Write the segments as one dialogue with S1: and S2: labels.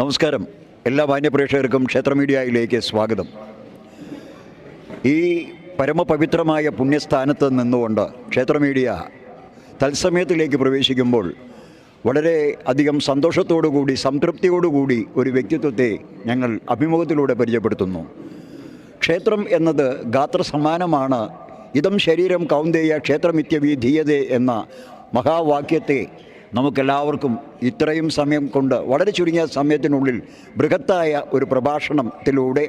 S1: നമസ്കാരം. എല്ലാ വാന്യപ്രേക്ഷകർക്കും ക്ഷേത്ര മീഡിയയിലേക്ക് സ്വാഗതം. ഈ പരമപവിത്രമായ പുണ്യസ്ഥാനത്ത് നിന്നുകൊണ്ട് ക്ഷേത്ര മീഡിയ തത്സമയത്തിലേക്ക് പ്രവേശിക്കുമ്പോൾ വളരെ അധികം സന്തോഷത്തോടുകൂടി സംതൃപ്തിയോടുകൂടി ഒരു വ്യക്തിത്വത്തെ ഞങ്ങൾ അഭിമുഖത്തിലൂടെ പരിചയപ്പെടുത്തുന്നു. ക്ഷേത്രം എന്നത് ഗാത്ര സമാനമാണ് ഇതം ശരീരം കൗന്ദേയ ക്ഷേത്രമിത്യവിധീയതേ എന്ന മഹാവാക്യത്തെ നമുക്കെല്ലാവർക്കും ഇത്രയും സമയം കൊണ്ട് വളരെ ചുരുങ്ങിയ സമയത്തിനുള്ളിൽ ബൃഹത്തായ ഒരു പ്രഭാഷണത്തിലൂടെ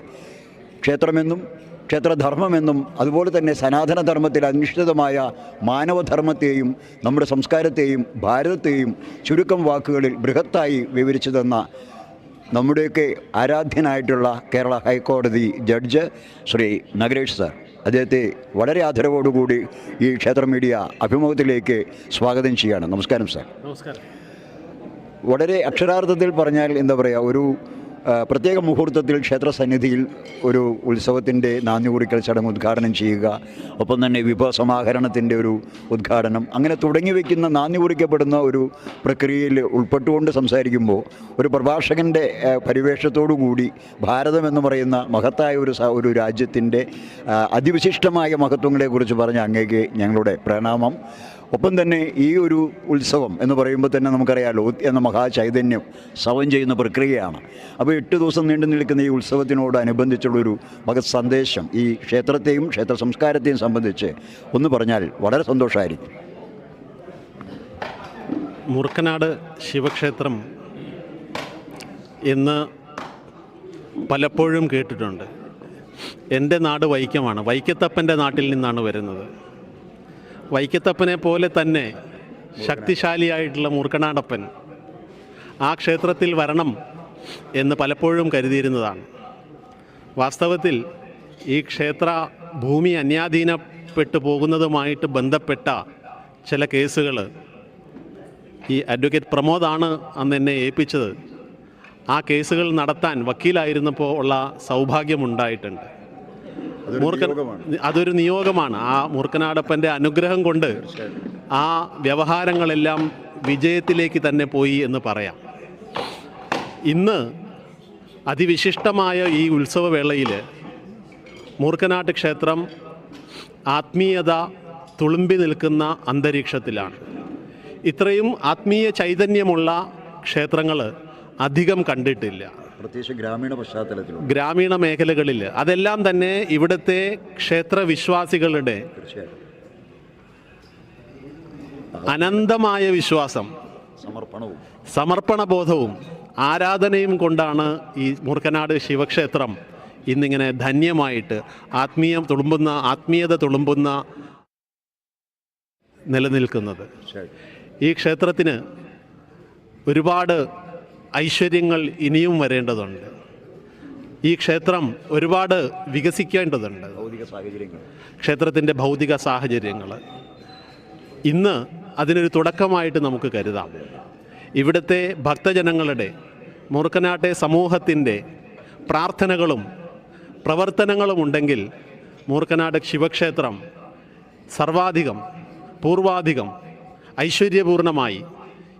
S1: ക്ഷേത്രമെന്നും ക്ഷേത്രധർമ്മമെന്നും അതുപോലെ തന്നെ സനാതനധർമ്മത്തിൽ അധിഷ്ഠിതമായ മാനവധർമ്മത്തെയും നമ്മുടെ സംസ്കാരത്തെയും ഭാരതത്തെയും ചുരുക്കം വാക്കുകളിൽ ബൃഹത്തായി വിവരിച്ചു തന്ന നമ്മുടെയൊക്കെ ആരാധ്യനായിട്ടുള്ള കേരള ഹൈക്കോടതി ജഡ്ജ് ശ്രീ നഗരേഷ് സാർ. അദ്ദേഹത്തെ വളരെ ആദരവോടുകൂടി ഈ ക്ഷേത്ര മീഡിയ അഭിമുഖത്തിലേക്ക് സ്വാഗതം ചെയ്യുകയാണ്. നമസ്കാരം സാർ.
S2: നമസ്കാരം.
S1: വളരെ അക്ഷരാർത്ഥത്തിൽ പറഞ്ഞാൽ എന്താ പറയുക ഒരു പ്രത്യേക മുഹൂർത്തത്തിൽ ക്ഷേത്ര സന്നിധിയിൽ ഒരു ഉത്സവത്തിന്റെ നാന്ദികുറിക്കൽ ചടങ്ങ് ഉദ്ഘാടനം ചെയ്യുക. ഒപ്പം തന്നെ വിഭവ സമാഹരണത്തിന്റെ ഒരു ഉദ്ഘാടനം. അങ്ങനെ തുടങ്ങി വയ്ക്കുന്ന നാന്ദികുറിക്കപ്പെടുന്ന ഒരു പ്രക്രിയയിൽ ഉൾപ്പെട്ടുകൊണ്ട് സംസാരിക്കുമ്പോൾ ഒരു പ്രഭാഷകന്റെ കൂടി ഭാരതം എന്ന് പറയുന്ന മഹത്തായ ഒരു ഒരു രാജ്യത്തിന്റെ അതിവിശിഷ്ടമായ മഹത്വങ്ങളെക്കുറിച്ച് പറഞ്ഞ അങ്ങേക്ക് ഞങ്ങളുടെ പ്രണാമം. ഒപ്പം തന്നെ ഈ ഒരു ഉത്സവം എന്ന് പറയുമ്പോൾ തന്നെ നമുക്കറിയാലോ എന്ന മഹാചൈതന്യം സവം ചെയ്യുന്ന പ്രക്രിയയാണ്. അപ്പോൾ എട്ട് ദിവസം നീണ്ടു നിൽക്കുന്ന ഈ ഉത്സവത്തിനോടനുബന്ധിച്ചുള്ളൊരു മഹത് സന്ദേശം ഈ ക്ഷേത്രത്തെയും ക്ഷേത്ര സംസ്കാരത്തെയും സംബന്ധിച്ച് ഒന്ന് പറഞ്ഞാൽ വളരെ സന്തോഷമായിരിക്കും
S2: മുറുക്കനാട് ശിവക്ഷേത്രം എന്ന് പലപ്പോഴും കേട്ടിട്ടുണ്ട്. എന്റെ നാട് വൈക്കമാണ് വൈക്കത്തപ്പന്റെ നാട്ടിൽ നിന്നാണ് വരുന്നത്. വൈക്കത്തപ്പനെ പോലെ തന്നെ ശക്തിശാലിയായിട്ടുള്ള മൂർക്കണാടപ്പൻ ആ ക്ഷേത്രത്തിൽ വരണം എന്ന് പലപ്പോഴും കരുതിയിരുന്നതാണ്. വാസ്തവത്തിൽ ഈ ക്ഷേത്ര ഭൂമി അന്യാധീനപ്പെട്ടു പോകുന്നതുമായിട്ട് ബന്ധപ്പെട്ട ചില കേസുകൾ ഈ അഡ്വക്കേറ്റ് പ്രമോദാണ് അന്ന് എന്നെ ഏൽപ്പിച്ചത്. ആ കേസുകൾ നടത്താൻ വക്കീലായിരുന്നപ്പോൾ ഉള്ള സൗഭാഗ്യമുണ്ടായിട്ടുണ്ട് മൂർഖൻ അതൊരു നിയോഗമാണ്. ആ മൂർഖനാടപ്പന്റെ അനുഗ്രഹം കൊണ്ട് ആ വ്യവഹാരങ്ങളെല്ലാം വിജയത്തിലേക്ക് തന്നെ പോയി എന്ന് പറയാം. ഇന്ന് അതിവിശിഷ്ടമായ ഈ ഉത്സവവേളയിൽ മൂർഖനാട്ട് ക്ഷേത്രം ആത്മീയത തുളുമ്പി നിൽക്കുന്ന അന്തരീക്ഷത്തിലാണ്. ഇത്രയും ആത്മീയ ചൈതന്യമുള്ള ക്ഷേത്രങ്ങൾ അധികം കണ്ടിട്ടില്ല.
S1: പ്രത്യേകിച്ച് ഗ്രാമീണ പശ്ചാത്തലത്തിൽ
S2: ഗ്രാമീണ മേഖലകളിൽ അതെല്ലാം തന്നെ ഇവിടുത്തെ ക്ഷേത്ര വിശ്വാസികളുടെ അനന്തമായ വിശ്വാസം.
S1: സമർപ്പണവും.
S2: സമർപ്പണ ബോധവും ആരാധനയും കൊണ്ടാണ് ഈ മൂർക്കനാട് ശിവക്ഷേത്രം ഇന്നിങ്ങനെ ധന്യമായിട്ട് ആത്മീയം തുളുമ്പുന്ന ആത്മീയത തുളുമ്പുന്ന നിലനിൽക്കുന്നത്. ഈ ക്ഷേത്രത്തിന് ഒരുപാട് ഐശ്വര്യങ്ങൾ ഇനിയും വരേണ്ടതുണ്ട്. ഈ ക്ഷേത്രം ഒരുപാട് വികസിക്കേണ്ടതുണ്ട്.
S1: ഭൗതിക സാഹചര്യങ്ങൾ.
S2: ക്ഷേത്രത്തിന്റെ ഭൗതിക സാഹചര്യങ്ങൾ ഇന്ന് അതിനൊരു തുടക്കമായിട്ട് നമുക്ക് കരുതാം. ഇവിടുത്തെ ഭക്തജനങ്ങളുടെ മൂർക്കനാട്ടെ സമൂഹത്തിന്റെ പ്രാർത്ഥനകളും പ്രവർത്തനങ്ങളും ഉണ്ടെങ്കിൽ മൂർക്കനാട് ശിവക്ഷേത്രം സർവാധികം പൂർവാധികം ഐശ്വര്യപൂർണമായി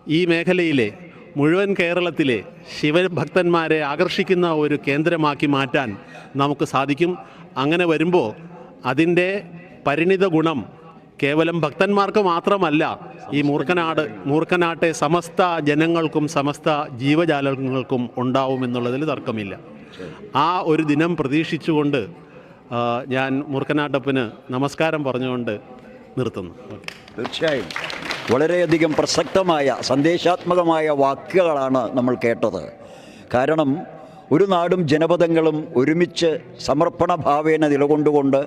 S2: ഈ മേഖലയിലെ മുഴുവൻ കേരളത്തിലെ ശിവഭക്തന്മാരെ ആകർഷിക്കുന്ന ഒരു കേന്ദ്രമാക്കി മാറ്റാൻ നമുക്ക് സാധിക്കും. അങ്ങനെ വരുമ്പോൾ അതിന്റെ പരിണിത ഗുണം കേവലം ഭക്തന്മാർക്ക് മാത്രമല്ല ഈ മൂർഖനാട് മൂർഖനാട്ടെ സമസ്ത ജനങ്ങൾക്കും സമസ്ത ജീവജാലങ്ങൾക്കും ഉണ്ടാവുമെന്നുള്ളതിൽ തർക്കമില്ല. ആ ഒരു ദിനം പ്രതീക്ഷിച്ചുകൊണ്ട് ഞാൻ മൂർഖനാട്ടപ്പിന് നമസ്കാരം പറഞ്ഞുകൊണ്ട് നിർത്തുന്നു.
S1: തീർച്ചയായും. വളരെയധികം പ്രസക്തമായ സന്ദേശാത്മകമായ വാക്കുകളാണ് നമ്മൾ കേട്ടത്. കാരണം ഒരു നാടും ജനപദങ്ങളും ഒരുമിച്ച് സമർപ്പണ ഭാവേന നിലകൊണ്ടുകൊണ്ട്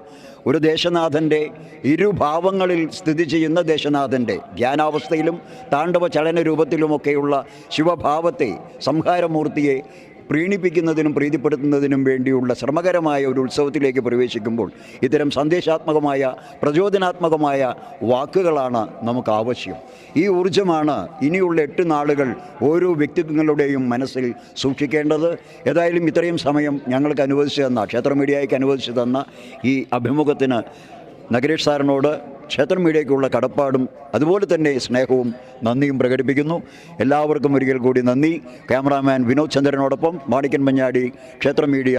S1: ഒരു ദേശനാഥന്റെ ഇരുഭാവങ്ങളിൽ സ്ഥിതി ചെയ്യുന്ന ദേശനാഥന്റെ ധ്യാനാവസ്ഥയിലും താണ്ഡവ ചലന രൂപത്തിലുമൊക്കെയുള്ള ശിവഭാവത്തെ സംഹാരമൂർത്തിയെ പ്രീണിപ്പിക്കുന്നതിനും പ്രീതിപ്പെടുത്തുന്നതിനും വേണ്ടിയുള്ള ശ്രമകരമായ ഒരു ഉത്സവത്തിലേക്ക് പ്രവേശിക്കുമ്പോൾ ഇത്തരം സന്ദേശാത്മകമായ പ്രചോദനാത്മകമായ വാക്കുകളാണ് നമുക്ക് ആവശ്യം ഈ ഊർജമാണ് ഇനിയുള്ള എട്ട് നാളുകൾ ഓരോ വ്യക്തിത്വങ്ങളുടെയും മനസ്സിൽ സൂക്ഷിക്കേണ്ടത്. ഏതായാലും ഇത്രയും സമയം ഞങ്ങൾക്ക് അനുവദിച്ചു തന്ന ക്ഷേത്ര മീഡിയയ്ക്ക് അനുവദിച്ചു തന്ന ഈ അഭിമുഖത്തിന് നഗരേഷ് സാറിനോട് ക്ഷേത്ര മീഡിയയ്ക്കുള്ള കടപ്പാടും അതുപോലെ തന്നെ സ്നേഹവും നന്ദിയും പ്രകടിപ്പിക്കുന്നു. എല്ലാവർക്കും ഒരിക്കൽ കൂടി നന്ദി. ക്യാമറാമാൻ വിനോദ് ചന്ദ്രനോടൊപ്പം മാണിക്കൻ മഞ്ഞാടി ക്ഷേത്രം മീഡിയ